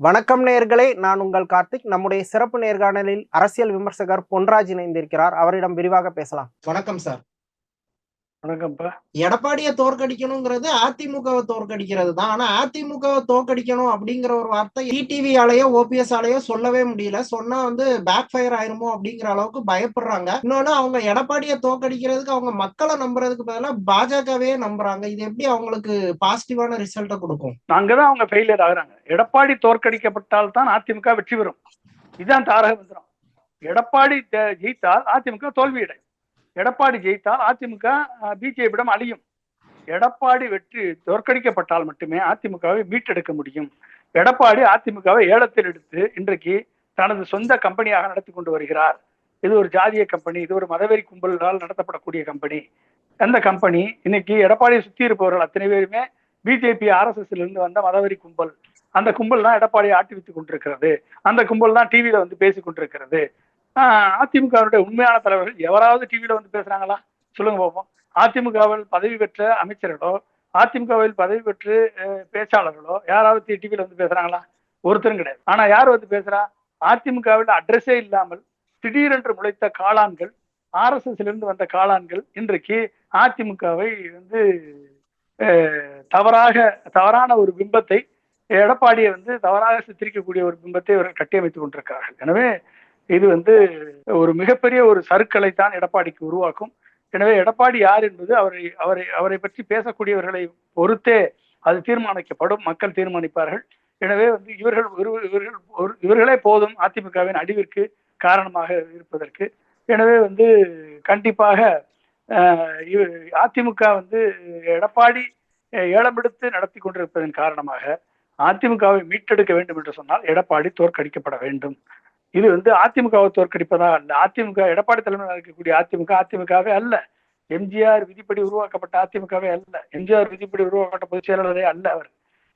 வணக்கம் நேர்களே நான் உங்கள் கார்த்திக். நம்முடைய சிறப்பு நேர்காணலில் அரசியல் விமர்சகர் பொன்ராஜ் இணைந்திருக்கிறார். அவரிடம் விரிவாக பேசலாம். வணக்கம் சார். வணக்கம்ப்பா. எடப்பாடியை தோற்கடிக்கணுங்கிறது அதிமுகவை தோற்கடிக்கிறது தான். ஆனா அதிமுகவை தோற்கடிக்கணும் அப்படிங்கிற ஒரு வார்த்தை டிடிவி ஆலையோ ஓபிஎஸ் ஆலையோ சொல்லவே முடியல. சொன்னா வந்து பேக் ஃபயர் ஆயிருமோ அப்படிங்கிற அளவுக்கு பயப்படுறாங்க. இன்னொன்னு அவங்க எடப்பாடியை தோற்கடிக்கிறதுக்கு அவங்க மக்களை நம்புறதுக்கு பதிலாக பாஜகவே நம்புறாங்க. இது எப்படி அவங்களுக்கு பாசிட்டிவான ரிசல்ட்டை கொடுக்கும்? அங்கதான் அவங்க ஃபெயிலியர் ஆகுறாங்க. எடப்பாடி தோற்கடிக்கப்பட்டால் தான் அதிமுக வெற்றி பெறும். இதுதான் தாரக மந்திரம். எடப்பாடி ஜெயித்தால் அதிமுக தோல்வியடையும். எடப்பாடி ஜெயித்தால் அதிமுக பிஜேபியிடம் அழியும். எடப்பாடி வெற்றி தோற்கடிக்கப்பட்டால் மட்டுமே அதிமுகவை மீட்டெடுக்க முடியும். எடப்பாடி அதிமுகவை ஏலத்தில் எடுத்து இன்றைக்கு தனது சொந்த கம்பெனியாக நடத்தி கொண்டு வருகிறார். இது ஒரு ஜாதிய கம்பெனி இது ஒரு மதவெறி கும்பலால் நடத்தப்படக்கூடிய கம்பெனி. அந்த கம்பெனி இன்னைக்கு எடப்பாடியை சுத்தி இருப்பவர்கள் அத்தனை பேருமே பிஜேபி ஆர்எஸ்எஸ்ல இருந்து வந்த மதவெறி கும்பல். அந்த கும்பல் தான் எடப்பாடியை ஆட்டிவித்துக் கொண்டிருக்கிறது. அந்த கும்பல் தான் டிவியில வந்து பேசிக் கொண்டிருக்கிறது. அதிமுகவுடைய உண்மையான தலைவர்கள் எவராவது டிவியில வந்து பேசுறாங்களா? சொல்லுங்க பார்ப்போம் அதிமுகவில் பதவி பெற்ற அமைச்சர்களோ அதிமுகவில் பதவி பெற்று பேச்சாளர்களோ யாராவது டிவியில வந்து பேசுறாங்களா? ஒருத்தரும் கிடையாது. ஆனா யார் வந்து பேசுறா? அதிமுகவில் அட்ரஸே இல்லாமல் திடீரென்று முளைத்த காளான்கள் ஆர்எஸ்எஸ்ல இருந்து வந்த காளான்கள் இன்றைக்கு அதிமுகவை வந்து தவறாக தவறான ஒரு பிம்பத்தை எடப்பாடியை வந்து தவறாக சித்தரிக்கக்கூடிய ஒரு பிம்பத்தை இவர்கள் கட்டியமைத்துக் கொண்டிருக்கிறார்கள். எனவே இது வந்து ஒரு மிகப்பெரிய ஒரு சருக்களை தான் எடப்பாடிக்கு உருவாக்கும். எனவே எடப்பாடி யார் என்பது அவரை அவரை அவரை பற்றி பேசக்கூடியவர்களை பொறுத்தே அது தீர்மானிக்கப்படும் மக்கள் தீர்மானிப்பார்கள். எனவே வந்து இவர்கள் இவர்கள் ஒரு- இவர்களே போதும் அதிமுகவின் அடிவிற்கு காரணமாக இருப்பதற்கு. எனவே வந்து கண்டிப்பாக அதிமுக வந்து எடப்பாடி ஏலமெடுத்து நடத்தி கொண்டிருப்பதன் காரணமாக அதிமுகவை மீட்டெடுக்க வேண்டும் என்று சொன்னால் எடப்பாடி தோற்கடிக்கப்பட வேண்டும். இது வந்து அதிமுகவை தோற்கடிப்பதா? அதிமுக எடப்பாடி தலைமையில் இருக்கக்கூடிய அதிமுக அதிமுகவே அல்ல. எம்ஜிஆர் விதிப்படி உருவாக்கப்பட்ட அதிமுகவே அல்ல. எம்ஜிஆர் விதிப்படி உருவாக்கப்பட்ட பொதுச் செயலாளரே அல்ல அவர்.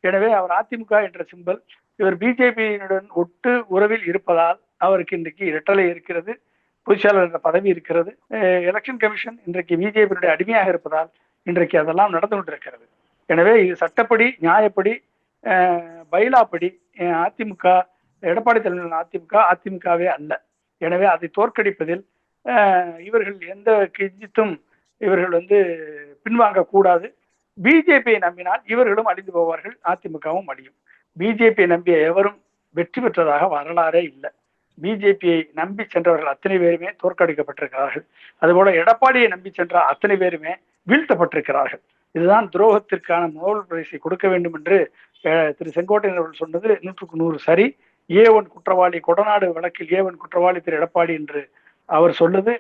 எனவே அவர் அதிமுக என்ற சிம்பல் இவர் பிஜேபியினுடன் ஒட்டு உறவில் இருப்பதால் அவருக்கு இன்றைக்கு இரட்டலை இருக்கிறது. பொதுச்செயலாளர் என்ற பதவி இருக்கிறது. எலெக்ஷன் கமிஷன் இன்றைக்கு பிஜேபியினுடைய அடிமையாக இருப்பதால் இன்றைக்கு அதெல்லாம் நடந்து கொண்டிருக்கிறது. எனவே இது சட்டப்படி நியாயப்படி பைலாப்படி அதிமுக எடப்பாடி தலைமையிலான அதிமுக அதிமுகவே அல்ல. எனவே அதை தோற்கடிப்பதில் இவர்கள் எந்த கிஞ்சித்தும் இவர்கள் வந்து பின்வாங்க கூடாது பிஜேபியை நம்பினால் இவர்களும் அழிந்து போவார்கள் அதிமுகவும் அழியும். பிஜேபியை நம்பிய எவரும் வெற்றி பெற்றதாக வரலாறே இல்லை. பிஜேபியை நம்பி சென்றவர்கள் அத்தனை பேருமே தோற்கடிக்கப்பட்டிருக்கிறார்கள். அதுபோல எடப்பாடியை நம்பி சென்ற அத்தனை பேருமே வீழ்த்தப்பட்டிருக்கிறார்கள். இதுதான் துரோகத்திற்கான நோபல் பரிசை கொடுக்க வேண்டும் என்று திரு செங்கோட்டையன் அவர்கள் சொன்னது நூற்றுக்கு நூறு சரி. ஏ ஒன் குற்றவாளி கொடநாடு வழக்கில் ஏ ஒன் குற்றவாளி திரு எடப்பாடி என்று அவர் சொன்னது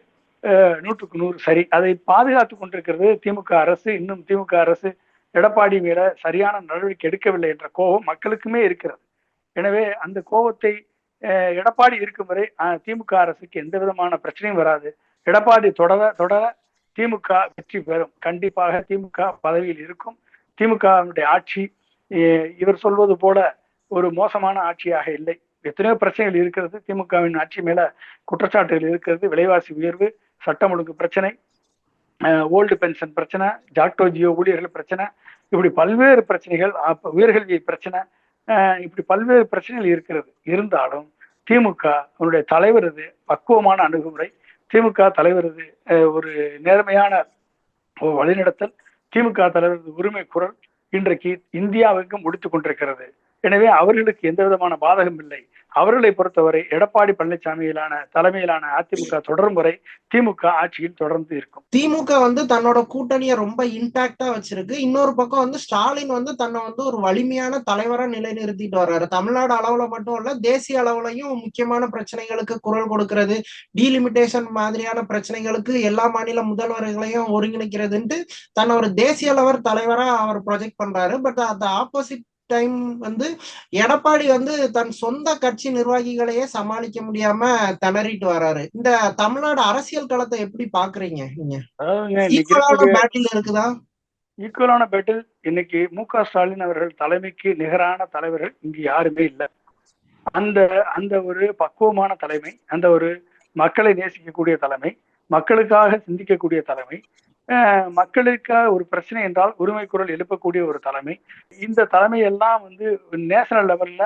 நூற்றுக்கு நூறு சரி. அதை பாதுகாத்து கொண்டிருக்கிறது திமுக அரசு. இன்னும் திமுக அரசு எடப்பாடி மேல சரியான நடவடிக்கை எடுக்கவில்லை என்ற கோபம் மக்களுக்குமே இருக்கிறது. எனவே அந்த கோபத்தை எடப்பாடி இருக்கும் வரை திமுக அரசுக்கு எந்த விதமான பிரச்சனையும் வராது. எடப்பாடி தொடர தொடர திமுக வெற்றி பெறும். கண்டிப்பாக திமுக பதவியில் இருக்கும். திமுகவினுடைய ஆட்சி இவர் சொல்வது போல ஒரு மோசமான ஆட்சியாக இல்லை. எத்தனையோ பிரச்சனைகள் இருக்கிறது. திமுகவின் ஆட்சி மேல குற்றச்சாட்டுகள் இருக்கிறது. விலைவாசி உயர்வு சட்டம் ஒழுங்கு பிரச்சனை ஓல்டு பென்ஷன் பிரச்சனை ஜாக்டோ ஜியோ ஊழியர்கள் பிரச்சனை இப்படி பல்வேறு பிரச்சனைகள் உயர்கல்வி பிரச்சனை இப்படி பல்வேறு பிரச்சனைகள் இருக்கிறது. இருந்தாலும் திமுக அவருடைய தலைவரது பக்குவமான அணுகுமுறை. திமுக தலைவரது அஹ், ஒரு நேர்மையான வழிநடத்தல். திமுக தலைவரது உரிமை குரல் இன்றைக்கு இந்தியாவுக்கும் முடித்து கொண்டிருக்கிறது. எனவே அவர்களுக்கு எந்த விதமான பாதகம் இல்லை. அவர்களை பொறுத்தவரை எடப்பாடி பழனிசாமியிலான தலைமையிலான அதிமுக தொடரும் வரை திமுக ஆட்சியில் தொடர்ந்து இருக்கும். திமுக வந்து தன்னோட கூட்டணியை ரொம்ப இன்டாக்டா வச்சிருக்கு. இன்னொரு பக்கம் வந்து ஸ்டாலின் வந்து தன்னை வந்து ஒரு வலிமையான தலைவரா நிலைநிறுத்திட்டு வர்றாரு. தமிழ்நாடு அளவுல மட்டும் இல்ல தேசிய அளவுலயும் முக்கியமான பிரச்சனைகளுக்கு குரல் கொடுக்கிறது. டீலிமிட்டேஷன் மாதிரியான பிரச்சனைகளுக்கு எல்லா மாநில முதல்வர்களையும் ஒருங்கிணைக்கிறதுன்ட்டு தன்னை ஒரு தேசிய அளவர் தலைவரா அவர் ப்ரொஜெக்ட் பண்றாரு. பட் அந்த ஆப்போசிட் டைம் வந்து எடப்பாடி வந்து தன் சொந்த கட்சி நிர்வாகிகளையே சமாளிக்க முடியாம திணறிட்டு வர்றாரு இந்த தமிழ்நாடு அரசியல் களத்தை எப்படி பாக்குறீங்க நீங்க? பேட்டில் இருக்குதா? ஈக்குவலான பேட்டில் இன்னைக்கு மு க ஸ்டாலின் அவர்கள் தலைமைக்கு நிகரான தலைவர்கள் இங்கு யாருமே இல்லை. அந்த அந்த ஒரு பக்குவமான தலைமை அந்த ஒரு மக்களை நேசிக்கக்கூடிய தலைமை மக்களுக்காக சிந்திக்கக்கூடிய தலைமை மக்களுக்காக ஒரு பிரச்சனை என்றால் உரிமை குரல் எழுப்பக்கூடிய ஒரு தலைமை. இந்த தலைமை எல்லாம் வந்து நேஷனல் லெவல்ல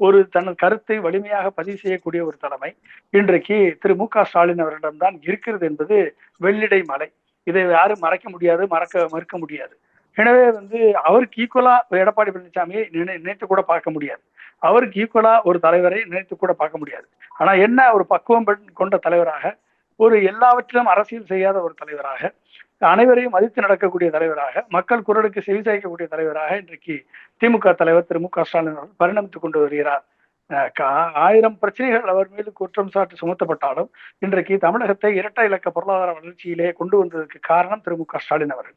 ஒரு தனது கருத்தை வலிமையாக பதிவு செய்யக்கூடிய ஒரு தலைமை. இன்றைக்கு திரு மு க ஸ்டாலின் அவரிடம்தான் இருக்கிறது என்பது வெள்ளிடை மலை. இதை யாரும் மறைக்க முடியாது மறக்க மறுக்க முடியாது. எனவே வந்து அவருக்கு ஈக்குவலா எடப்பாடி பழனிசாமியை நினை நினைத்து கூட பார்க்க முடியாது. அவருக்கு ஈக்குவலா ஒரு தலைவரை நினைத்து கூட பார்க்க முடியாது. ஆனா என்ன ஒரு பக்குவம் கொண்ட தலைவராக ஒரு எல்லாவற்றிலும் அரசியல் செய்யாத ஒரு தலைவராக அனைவரையும் மதித்து நடக்கக்கூடிய தலைவராக மக்கள் குரலுக்கு செவிசாய்க்கக்கூடிய தலைவராக இன்றைக்கு திமுக தலைவர் திரு மு க ஸ்டாலின் அவர்கள் பரிணமித்துக் கொண்டு வருகிறார். ஆயிரம் பிரச்சனைகள் அவர் மீது குற்றம் சாட்டு சுமத்தப்பட்டாலும் இன்றைக்கு தமிழகத்தை இரட்டை இலக்க பொருளாதார வளர்ச்சியிலே கொண்டு வந்ததற்கு காரணம் திரு மு க ஸ்டாலின் அவர்கள்.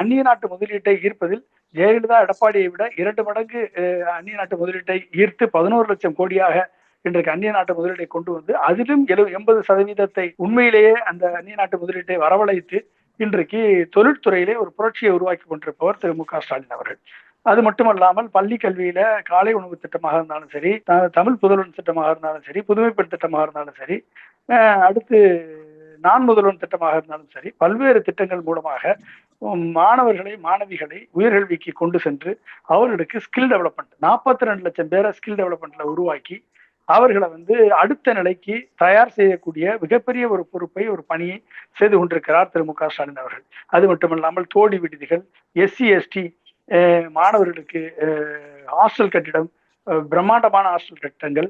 அந்நிய நாட்டு முதலீட்டை ஈர்ப்பதில் ஜெயலலிதா எடப்பாடியை விட இரண்டு மடங்கு அந்நிய நாட்டு முதலீட்டை ஈர்த்து பதினோரு லட்சம் கோடியாக இன்றைக்கு அந்நிய நாட்டு முதலீட்டை கொண்டு வந்து அதிலும் எழு எண்பது சதவீதத்தை உண்மையிலேயே அந்த அந்நிய நாட்டு முதலீட்டை வரவழைத்து இன்றைக்கு தொழில்துறையிலே ஒரு புரட்சியை உருவாக்கி கொண்டிருப்பவர் திரு மு க ஸ்டாலின் அவர்கள். அது மட்டுமல்லாமல் பள்ளி கல்வியில காலை உணவு திட்டமாக இருந்தாலும் சரி தமிழ் புதல்வன் திட்டமாக இருந்தாலும் சரி புதுமைப்பெண் திட்டமாக இருந்தாலும் சரி அடுத்து நான் முதல்வன் திட்டமாக இருந்தாலும் சரி பல்வேறு திட்டங்கள் மூலமாக மாணவர்களை மாணவிகளை உயர்கல்விக்கு கொண்டு சென்று அவர்களுக்கு ஸ்கில் டெவலப்மெண்ட் நாற்பத்தி ரெண்டு லட்சம் பேரை ஸ்கில் டெவலப்மெண்ட்ல உருவாக்கி அவர்களை வந்து அடுத்த நிலைக்கு தயார் செய்யக்கூடிய மிகப்பெரிய ஒரு பொறுப்பை ஒரு பணியை செய்து கொண்டிருக்கிறார் திரு மு க ஸ்டாலின் அவர்கள். அது மட்டுமல்லாமல் தோடி விடுதிகள் எஸ்சி எஸ்டி மாணவர்களுக்கு ஹாஸ்டல் கட்டிடம் பிரம்மாண்டமான ஹாஸ்டல் கட்டிடங்கள்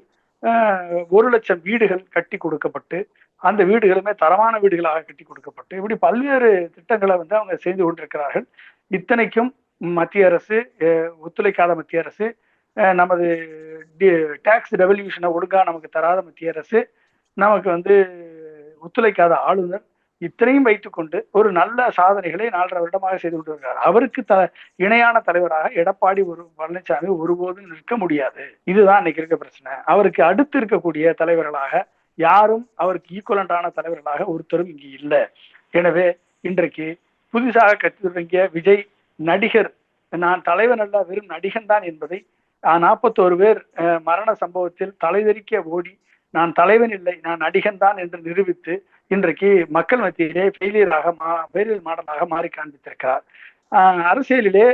ஒரு லட்சம் வீடுகள் கட்டி கொடுக்கப்பட்டு அந்த வீடுகளுமே தரமான வீடுகளாக கட்டி கொடுக்கப்பட்டு இப்படி பல்வேறு திட்டங்களை வந்து அவங்க செய்து கொண்டிருக்கிறார்கள். இத்தனைக்கும் மத்திய அரசு ஒத்துழைக்காத மத்திய அரசு நமது டேக்ஸ் ரெவல்யூஷனை ஒழுங்கா நமக்கு தராத மத்திய அரசு நமக்கு வந்து ஒத்துழைக்காத ஆளுநர் இத்தனையும் வைத்துக்கொண்டு ஒரு நல்ல சாதனைகளை நாலரை வருடமாக செய்து கொண்டு வருகிறார். அவருக்கு த இணையான தலைவராக எடப்பாடி ஒரு பழனிசாமி ஒருபோதும் நிற்க முடியாது. இதுதான் இன்னைக்கு இருக்க பிரச்சனை. அவருக்கு அடுத்து இருக்கக்கூடிய தலைவர்களாக யாரும் அவருக்கு ஈக்குவலண்டான தலைவர்களாக ஒருத்தரும் இங்கு இல்லை. எனவே இன்றைக்கு புதிதாக கற்றுறங்கிய விஜய் நடிகர் நான் தலைவன் அல்ல வெறும் நடிகன் தான் என்பதை நாற்பத்தோரு பேர் மரண சம்பவத்தில் தலைதெறிக்க ஓடி நான் தலைவன் இல்லை நான் நடிகன் தான் என்று நிரூபித்து இன்றைக்கு மக்கள் மத்தியிலே ஃபெயிலியராக மா ஃபெயிலியர் மாடலாக மாறி காண்பித்திருக்கிறார். அரசியலிலே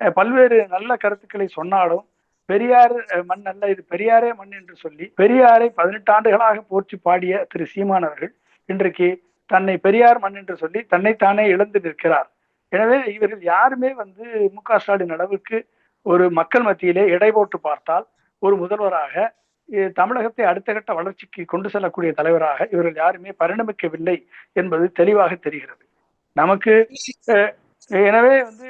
பல்வேறு நல்ல கருத்துக்களை சொன்னாலும் பெரியார் மண் அல்ல இது பெரியாரே மண் என்று சொல்லி பெரியாரை பதினெட்டு ஆண்டுகளாக போற்றி பாடிய திரு சீமானவர்கள் இன்றைக்கு தன்னை பெரியார் மண் என்று சொல்லி தன்னைத்தானே இழந்து நிற்கிறார். எனவே இவர்கள் யாருமே வந்து மு க ஸ்டாலின் அளவுக்கு ஒரு மக்கள் மத்தியிலே எடை போட்டு பார்த்தால் ஒரு முதல்வராக தமிழகத்தை அடுத்த கட்ட வளர்ச்சிக்கு கொண்டு செல்லக்கூடிய தலைவராக இவர்கள் யாருமே பரிணமிக்கவில்லை என்பது தெளிவாக தெரிகிறது. நமக்கு எனவே வந்து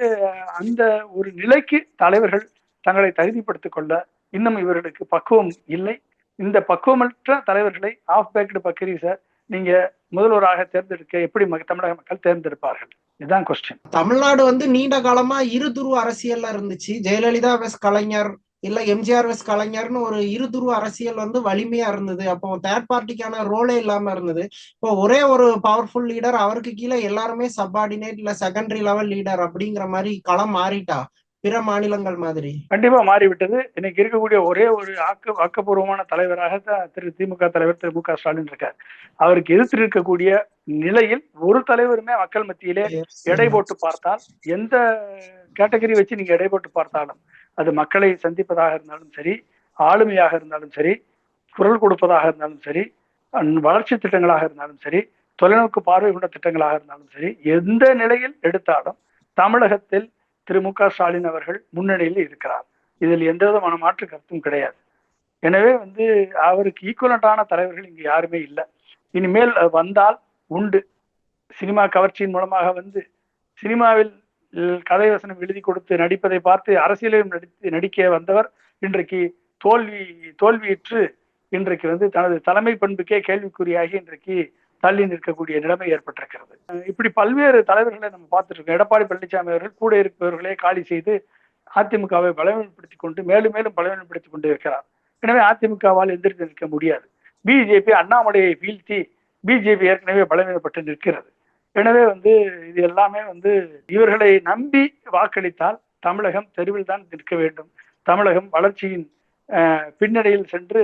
அந்த ஒரு நிலைக்கு தலைவர்கள் தங்களை தகுதிப்படுத்திக் கொள்ள இன்னும் இவர்களுக்கு பக்குவம் இல்லை. இந்த பக்குவமற்ற தலைவர்களை ஆஃப் பேக்டு சார் நீங்க முதல்வராக தேர்ந்தெடுக்க எப்படி தமிழக மக்கள் தேர்ந்தெடுப்பார்கள்? இதுதான் கொஸ்டின் தமிழ்நாடு வந்து நீண்ட காலமா இருதுருவ அரசியல்ல இருந்துச்சு. ஜெயலலிதா வெஸ் கலைஞர் இல்ல எம்ஜிஆர் எஸ் கலைஞர்னு ஒரு இருதுருவ அரசியல் வந்து வலிமையா இருந்தது. அப்போ தேர்ட் பார்ட்டிக்கான ரோலே இல்லாம இருந்தது. இப்போ ஒரே ஒரு பவர்ஃபுல் லீடர் அவருக்கு கீழே எல்லாருமே சப்பார்டினேட் இல்ல செகண்டரி லெவல் லீடர் அப்படிங்கிற மாதிரி களம் மாறிட்டா. பிற மாநிலங்கள் மாதிரி. கண்டிப்பா மாறிவிட்டது. இன்னைக்கு இருக்கக்கூடிய ஒரே ஒரு ஆக்க ஆக்கப்பூர்வமான தலைவராக தான் திரு திமுக தலைவர் திரு மு க ஸ்டாலின் இருக்கார். அவருக்கு எதிர்த்து இருக்கக்கூடிய நிலையில் ஒரு தலைவருமே மக்கள் மத்தியிலே எடை போட்டு பார்த்தால் எந்த கேட்டகரி வச்சு நீங்க எடை போட்டு பார்த்தாலும் அது மக்களை சந்திப்பதாக இருந்தாலும் சரி ஆளுமையாக இருந்தாலும் சரி குரல் கொடுப்பதாக இருந்தாலும் சரி வளர்ச்சி திட்டங்களாக இருந்தாலும் சரி தொலைநோக்கு பார்வை கொண்ட திட்டங்களாக இருந்தாலும் சரி எந்த நிலையில் எடுத்தாலும் தமிழகத்தில் திரு மு க ஸ்டாலின் அவர்கள் முன்னணியில் இருக்கிறார். இதில் எந்த விதமான மாற்று கருத்தும் கிடையாது. எனவே வந்து அவருக்கு ஈக்குவலண்டான தலைவர்கள் இங்கு யாருமே இல்லை. இனிமேல் வந்தால் உண்டு. சினிமா கவர்ச்சியின் மூலமாக வந்து சினிமாவில் கதை வசனம் எழுதி கொடுத்து நடிப்பதை பார்த்து அரசியலையும் நடித்து நடிக்க வந்தவர் இன்றைக்கு தோல்வி தோல்வியிற்று இன்றைக்கு வந்து தனது தலைமை பண்புக்கே கேள்விக்குறியாகி இன்றைக்கு தள்ளி நிற்கக்கூடிய நிலைமை ஏற்பட்டிருக்கிறது. இப்படி பல்வேறு தலைவர்களை நம்ம பார்த்துட்டு இருக்கோம் எடப்பாடி பழனிசாமி அவர்கள் கூட இருப்பவர்களே காலி செய்து அதிமுகவை பலவீனப்படுத்தி கொண்டு மேலும் மேலும் பலவீனப்படுத்தி கொண்டு இருக்கிறார். எனவே அதிமுகவால் எந்திரித்து நிற்க முடியாது. பிஜேபி அண்ணாமலையை வீழ்த்தி பிஜேபி ஏற்கனவே பலவீனப்பட்டு நிற்கிறது. எனவே வந்து இது எல்லாமே வந்து இவர்களை நம்பி வாக்களித்தால் தமிழகம் தெருவில் தான் நிற்க வேண்டும். தமிழகம் வளர்ச்சியின் பின்னணியில் சென்று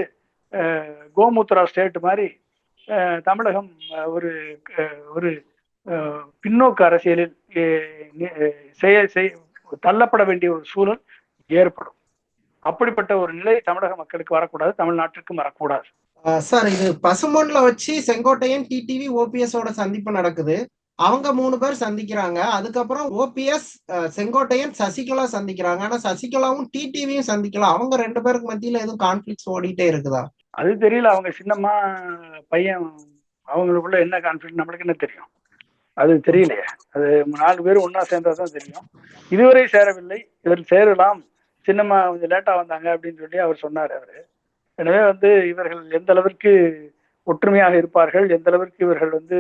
கோமுத்ரா ஸ்டேட் மாதிரி தமிழகம் ஒரு ஒரு பின்னோக்கு அரசியலில் செய்ய செய் தள்ளப்பட வேண்டிய ஒரு சூழல் ஏற்படும். அப்படிப்பட்ட ஒரு நிலை தமிழக மக்களுக்கு வரக்கூடாது தமிழ்நாட்டிற்கும் வரக்கூடாது. சார் இது பசுமண்ல வச்சு செங்கோட்டையன் டிடிவி ஓபிஎஸ் ஓட சந்திப்பு நடக்குது. அவங்க மூணு பேர் சந்திக்கிறாங்க. அதுக்கப்புறம் ஓபிஎஸ் செங்கோட்டையன் சசிகலா சந்திக்கிறாங்க. ஆனா சசிகலாவும் டிடிவியும் சந்திக்கலாம் அவங்க ரெண்டு பேருக்கு மத்தியில எதுவும் கான்ஃபிளிக்ஸ் ஓடிட்டே இருக்குதா? அது தெரியல அவங்க சின்னம்மா பையன் அவங்களுக்குள்ள என்ன கான்ஃபிளிக் நம்மளுக்கு என்ன தெரியும்? அது தெரியலையே. அது நாலு பேரும் ஒன்றா சேர்ந்தா தான் தெரியும். இதுவரை சேரவில்லை. இவர் சேரலாம். சின்னம்மா கொஞ்சம் லேட்டா வந்தாங்க அப்படின்னு சொல்லி அவர் சொன்னார் அவரு. எனவே வந்து இவர்கள் எந்த அளவிற்கு ஒற்றுமையாக இருப்பார்கள் எந்த அளவிற்கு இவர்கள் வந்து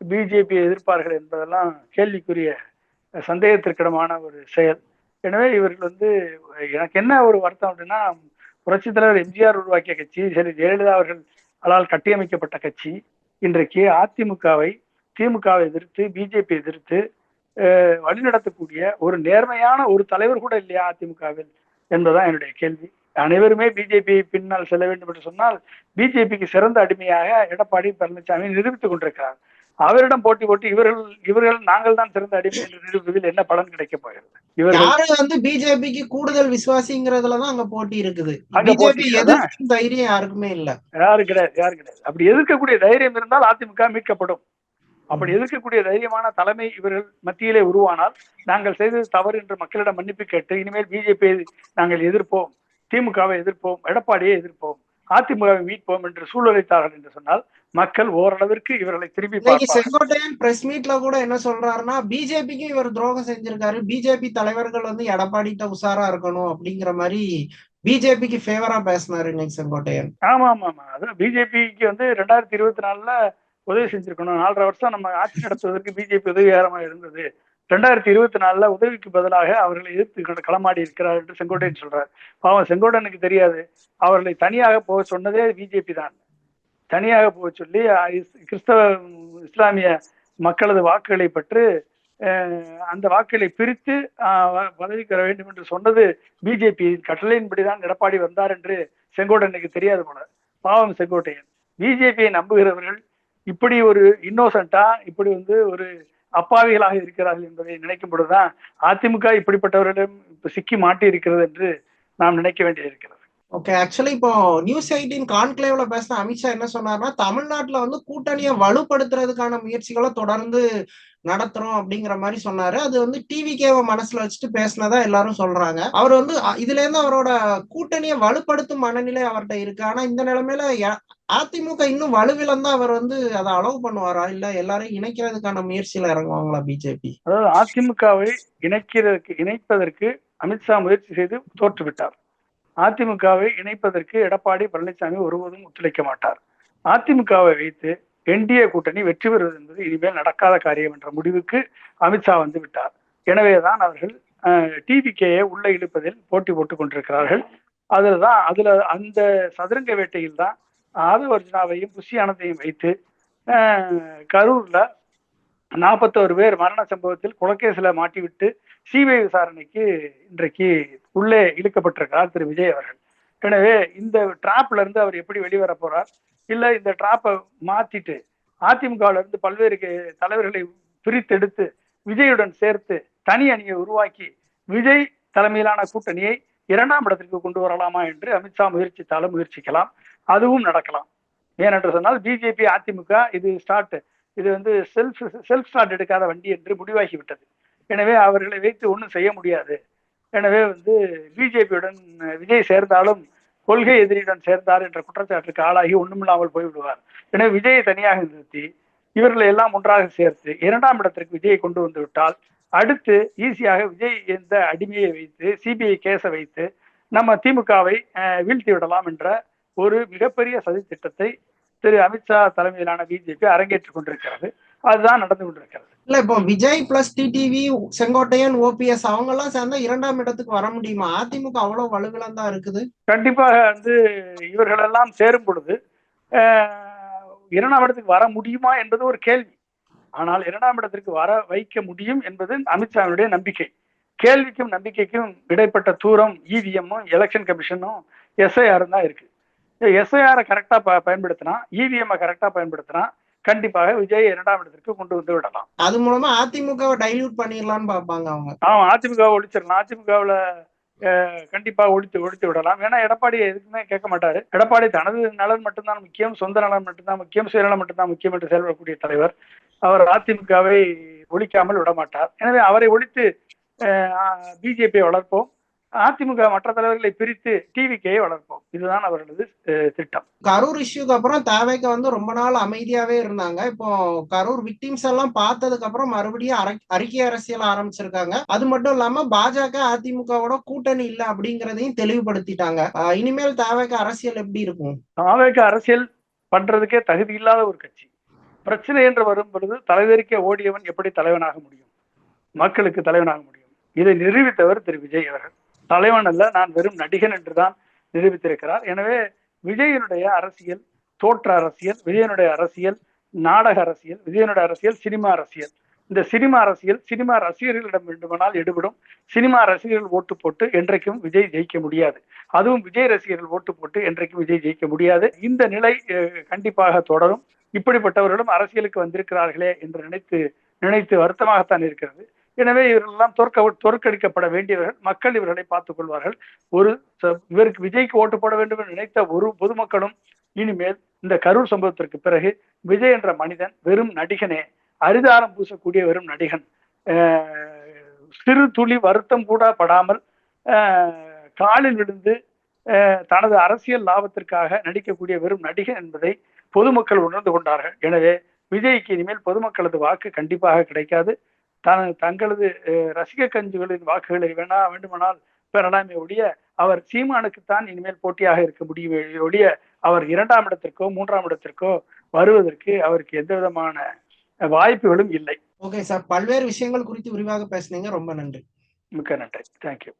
பிஜேபியை எதிர்ப்பார்கள் என்பதெல்லாம் கேள்விக்குரிய சந்தேகத்திற்கிடமான ஒரு செயல். எனவே இவர்கள் வந்து எனக்கு என்ன ஒரு வருத்தம் அப்படின்னா புரட்சித் தலைவர் எம்ஜிஆர் உருவாக்கிய கட்சி சரி ஜெயலலிதா அவர்கள் கட்டியமைக்கப்பட்ட கட்சி இன்றைக்கு அதிமுகவை திமுகவை எதிர்த்து பிஜேபி எதிர்த்து வழிநடத்தக்கூடிய ஒரு நேர்மையான ஒரு தலைவர் கூட இல்லையா அதிமுகவில் என்பதுதான் என்னுடைய கேள்வி. அனைவருமே பிஜேபி பின்னால் செல்ல வேண்டும் என்று சொன்னால் பிஜேபிக்கு சிறந்த அடிமையாக எடப்பாடி பழனிசாமி நிரூபித்துக் கொண்டிருக்கிறார். அவரிடம் போட்டி போட்டு இவர்கள் இவர்கள் நாங்கள் தான் சிறந்த அடிமை என்று நிரூபிப்பதில் என்ன பலன் கிடைக்கப் போகிறது? இவர்கள் வந்து பிஜேபிக்கு கூடுதல் விசுவாசிங்கிறதுலதான் அங்க போட்டி இருக்குது. அங்க போட்டி தைரியம் யாருக்குமே இல்ல. யாரு கிடையாது யாரு கிடையாது. அப்படி எதிர்க்கக்கூடிய தைரியம் இருந்தால் அதிமுக மீட்கப்படும். அப்படி எதிர்க்கக்கூடிய தைரியமான தலைமை இவர்கள் மத்தியிலே உருவானால் நாங்கள் செய்தது தவறு என்று மக்களிடம் மன்னிப்பு கேட்டு இனிமேல் பிஜேபி நாங்கள் எதிர்ப்போம் திமுகவை எதிர்ப்போம் எடப்பாடியை எதிர்ப்போம் அதிமுகவை மீட்போம் என்று சூழலைத்தார்கள் என்று சொன்னால் மக்கள் ஓரளவிற்கு இவர்களை திரும்பி செங்கோட்டையன் பிரஸ் மீட்ல கூட என்ன சொல்றாருன்னா பிஜேபிக்கு இவர் துரோகம் செஞ்சிருக்காரு. பிஜேபி தலைவர்கள் வந்து எடப்பாடிட்ட உஷாரா இருக்கணும் அப்படிங்கிற மாதிரி பிஜேபிக்கு ஃபேவரா பேசினாரு இன்னைக்கு செங்கோட்டையன். ஆமா ஆமா ஆமா அதான் பிஜேபிக்கு வந்து ரெண்டாயிரத்தி இருபத்தி நாலுல உதவி செஞ்சிருக்கணும். நாலரை வருஷம் நம்ம ஆட்சி நடத்துவதற்கு பிஜேபி உதவிகரமா இருந்தது. ரெண்டாயிரத்தி இருபத்தி நாலுல உதவிக்கு பதிலாக அவர்களை எதிர்த்து கள- களமாடி இருக்கிறார் என்று செங்கோட்டையன் சொல்றார். பாவம் செங்கோட்டையனுக்கு தெரியாது. அவர்களை தனியாக போக சொன்னதே பிஜேபி தான். தனியாக போக சொல்லி கிறிஸ்தவ இஸ்லாமிய மக்களது வாக்குகளை பெற்று அந்த வாக்குகளை பிரித்து பதவிக்கு வர வேண்டும் என்று சொன்னது பிஜேபி கட்டளையின்படி தான் எடப்பாடி வந்தார் என்று செங்கோட்டையனுக்கு தெரியாது போல. பாவம் செங்கோட்டையன். பிஜேபியை நம்புகிறவர்கள் இப்படி ஒரு இன்னோசென்ட்டா இப்படி வந்து ஒரு அப்பாவிகளாக இருக்கிறார்கள் என்பதை நினைக்கும் பொழுதுதான் அதிமுக இப்படிப்பட்டவர்களிடம் சிக்கி மாட்டி இருக்கிறது என்று நாம் நினைக்க வேண்டியிருக்கிறது. ஓகே ஆக்சுவலி இப்போ நியூஸ் எயிட்டின் கான்க்ளேவ்ல பேசின அமித்ஷா என்ன சொன்னார்னா தமிழ்நாட்டுல வந்து கூட்டணியை வலுப்படுத்துறதுக்கான முயற்சிகளை தொடர்ந்து நடத்துறோம் அப்படிங்கிற மாதிரி சொன்னாரு. அது வந்து டிவிகேவை மனசுல வச்சுட்டு பேசினதா எல்லாரும் சொல்றாங்க. அவர் வந்து இதுல இருந்து அவரோட கூட்டணியை வலுப்படுத்தும் மனநிலை அவர்கிட்ட இருக்கு. ஆனா இந்த நிலைமையில அதிமுக இன்னும் வலுவிழந்தா அவர் வந்து அதை அலோவ் பண்ணுவாரா? இல்ல எல்லாரையும் இணைக்கிறதுக்கான முயற்சியில இறங்குவாங்களா பிஜேபி அதாவது அதிமுகவை இணைக்கிறதுக்கு இணைப்பதற்கு அமித்ஷா முயற்சி செய்து தோற்றுவிட்டார். அதிமுகவை இணைப்பதற்கு எடப்பாடி பழனிசாமி ஒருபோதும் ஒத்துழைக்க மாட்டார். அதிமுகவை வைத்து என்டிஏ கூட்டணி வெற்றி பெறுவது என்பது இனிமேல் நடக்காத காரியம் என்ற முடிவுக்கு அமித்ஷா வந்து விட்டார். எனவேதான் அவர்கள் டிவிகேயை உள்ள இழுப்பதில் போட்டி போட்டுக் கொண்டிருக்கிறார்கள். அதில் தான் அதில் அந்த சதுரங்க வேட்டையில் தான் ஆதவர்ஜுனாவையும் புஷி ஆனந்தையும் வைத்து கரூரில் நாற்பத்தோரு பேர் மரண சம்பவத்தில் குலக்கேசில மாட்டிவிட்டு சிபிஐ விசாரணைக்கு இன்றைக்கு உள்ளே இழுக்கப்பட்டிருக்கிறார் திரு விஜய் அவர்கள். எனவே இந்த டிராப்ல இருந்து அவர் எப்படி வெளிவர போறார்? இல்ல இந்த டிராப்பை மாத்திட்டு அதிமுகவுல இருந்து பல்வேறு தலைவர்களை பிரித்தெடுத்து விஜயுடன் சேர்த்து தனி அணியை உருவாக்கி விஜய் தலைமையிலான கூட்டணியை இரண்டாம் இடத்திற்கு கொண்டு வரலாமா என்று அமித்ஷா முயற்சித்தாலும் முயற்சிக்கலாம். அதுவும் நடக்கலாம். ஏனென்று சொன்னால் பிஜேபி அதிமுக இது ஸ்டார்ட் இது வந்து செல்ஃப் செல்ஃப் ஸ்டார்ட் எடுக்காத வண்டி என்று முடிவாகி விட்டது எனவே அவர்களை வைத்து ஒன்றும் செய்ய முடியாது. எனவே வந்து பிஜேபியுடன் விஜய் சேர்ந்தாலும் கொள்கை எதிரியுடன் சேர்ந்தார் என்ற குற்றச்சாட்டுக்கு ஆளாகி ஒன்றுமில்லாமல் போய்விடுவார். எனவே விஜயை தனியாக நிறுத்தி இவர்களை எல்லாம் ஒன்றாக சேர்த்து இரண்டாம் இடத்திற்கு விஜயை கொண்டு வந்து விட்டால் அடுத்து ஈஸியாக விஜய் இந்த அடிமையை வைத்து சிபிஐ கேஸை வைத்து நம்ம திமுகவை வீழ்த்தி விடலாம் என்ற ஒரு மிகப்பெரிய சதி திட்டத்தை திரு அமித்ஷா தலைமையிலான பிஜேபி அரங்கேற்றிக் கொண்டிருக்கிறது. அதுதான் நடந்து கொண்டிருக்கிறது. இல்ல இப்போ Vijay plus TTV Sengottaiyan OPS அவங்க எல்லாம் சேர்ந்தா இரண்டாம் இடத்துக்கு வர முடியுமா? அதிமுக அவ்வளவு வலுவிழந்தா இருக்குது? கண்டிப்பாக வந்து இவர்களெல்லாம் சேரும் பொழுது இரண்டாம் இடத்துக்கு வர முடியுமா என்பது ஒரு கேள்வி. ஆனால் இரண்டாம் இடத்திற்கு வர வைக்க முடியும் என்பது அமித்ஷாவினுடைய நம்பிக்கை. கேள்விக்கும் நம்பிக்கைக்கும் இடைப்பட்ட தூரம் இவிஎம்மும் எலெக்ஷன் கமிஷனும் எஸ்ஐஆரும் தான் இருக்கு. எஸ்ஐஆரை கரெக்டா பயன்படுத்தினா இவிஎம் கரெக்டா பயன்படுத்தினா கண்டிப்பாக விஜய் இரண்டாம் இடத்திற்கு கொண்டு வந்து விடலாம். அது மூலமா அதிமுகவை டைல்யூட் பண்ணிடலாம்னு பாப்பாங்க அவங்க. அவன் அதிமுக ஒழிச்சிடலாம். அதிமுகவுல கண்டிப்பா ஒழித்து ஒழித்து விடலாம். ஏன்னா எடப்பாடி எதுக்குமே கேட்க மாட்டாரு. எடப்பாடி தனது நலன் மட்டும்தான் முக்கியம் சொந்த நலன் மட்டும்தான் முக்கியம் சுயநலம் மட்டும்தான் முக்கியம் என்று செயல்படக்கூடிய தலைவர். அவர் அதிமுகவை ஒழிக்காமல் விட மாட்டார். எனவே அவரை ஒழித்து பிஜேபியை வளர்ப்போம். அதிமுக மற்ற தலைவர்களை பிரித்து டிவிக்கையை வளர்ப்போம். இதுதான் அவர்களது திட்டம். கரூர் இஷ்யூக்கு அப்புறம் தேவைக்கு வந்து ரொம்ப நாள் அமைதியாவே இருந்தாங்க. இப்போ கரூர் விக்டிம்ஸ் எல்லாம் பார்த்ததுக்கு அப்புறம் மறுபடியும் அறிக்கை அரசியல் ஆரம்பிச்சிருக்காங்க. அது மட்டும் இல்லாம பாஜக அதிமுகவோட கூட்டணி இல்ல அப்படிங்கறதையும் தெளிவுபடுத்திட்டாங்க. இனிமேல் தேவைக்கு அரசியல் எப்படி இருக்கும்? தாவேக அரசியல் பண்றதுக்கே தகுதி இல்லாத ஒரு கட்சி. பிரச்சனை என்று வரும் பொழுது தலைவருக்கே ஓடியவன் எப்படி தலைவனாக முடியும்? மக்களுக்கு தலைவனாக முடியும். இதை நிரூபித்தவர் திரு. விஜய் அவர்கள். தலைவன் அல்ல நான் வெறும் நடிகன் என்றுதான் நிரூபித்திருக்கிறார். எனவே விஜயனுடைய அரசியல் தோற்ற அரசியல் விஜயனுடைய அரசியல் நாடக அரசியல் விஜயனுடைய அரசியல் சினிமா அரசியல். இந்த சினிமா அரசியல் சினிமா ரசிகர்களிடம் வேண்டுமானால் எடுபடும். சினிமா ரசிகர்கள் ஓட்டு போட்டு என்றைக்கும் விஜய் ஜெயிக்க முடியாது. அதுவும் விஜய் ரசிகர்கள் ஓட்டு போட்டு என்றைக்கும் விஜய் ஜெயிக்க முடியாது. இந்த நிலை கண்டிப்பாக தொடரும். இப்படிப்பட்டவர்களும் அரசியலுக்கு வந்திருக்கிறார்களே என்று நினைத்து நினைத்து வருத்தமாகத்தான் இருக்கிறது. எனவே இவர்களெல்லாம் தோற்க தோற்கடிக்கப்பட வேண்டியவர்கள். மக்கள் இவர்களை பார்த்துக் கொள்வார்கள் ஒரு இவருக்கு விஜய்க்கு ஓட்டு போட வேண்டும் என்று நினைத்த ஒரு பொதுமக்களும் இனிமேல் இந்த கரூர் சம்பவத்திற்கு பிறகு விஜய் என்ற மனிதன் வெறும் நடிகனே அரிதாரம் பூசக்கூடிய வெறும் நடிகன். சிறு துளி வருத்தம் கூட படாமல் காலில் விழுந்து தனது அரசியல் லாபத்திற்காக நடிக்கக்கூடிய வெறும் நடிகன் என்பதை பொதுமக்கள் உணர்ந்து கொண்டார்கள். எனவே விஜய்க்கு இனிமேல் பொதுமக்களது வாக்கு கண்டிப்பாக கிடைக்காது. தன தங்களது ரசிக கஞ்சுகளின் வாக்குகளை வேணா வேண்டுமானால் பெறலாமே ஒழிய அவர் சீமானுக்குத்தான் இனிமேல் போட்டியாக இருக்க முடியும் ஒழிய அவர் இரண்டாம் இடத்திற்கோ மூன்றாம் இடத்திற்கோ வருவதற்கு அவருக்கு எந்த விதமான வாய்ப்புகளும் இல்லை. Okay sir. பல்வேறு விஷயங்கள் குறித்து விரிவாக பேசுனீங்க. ரொம்ப நன்றி. மிக்க நன்றி. தேங்க்யூ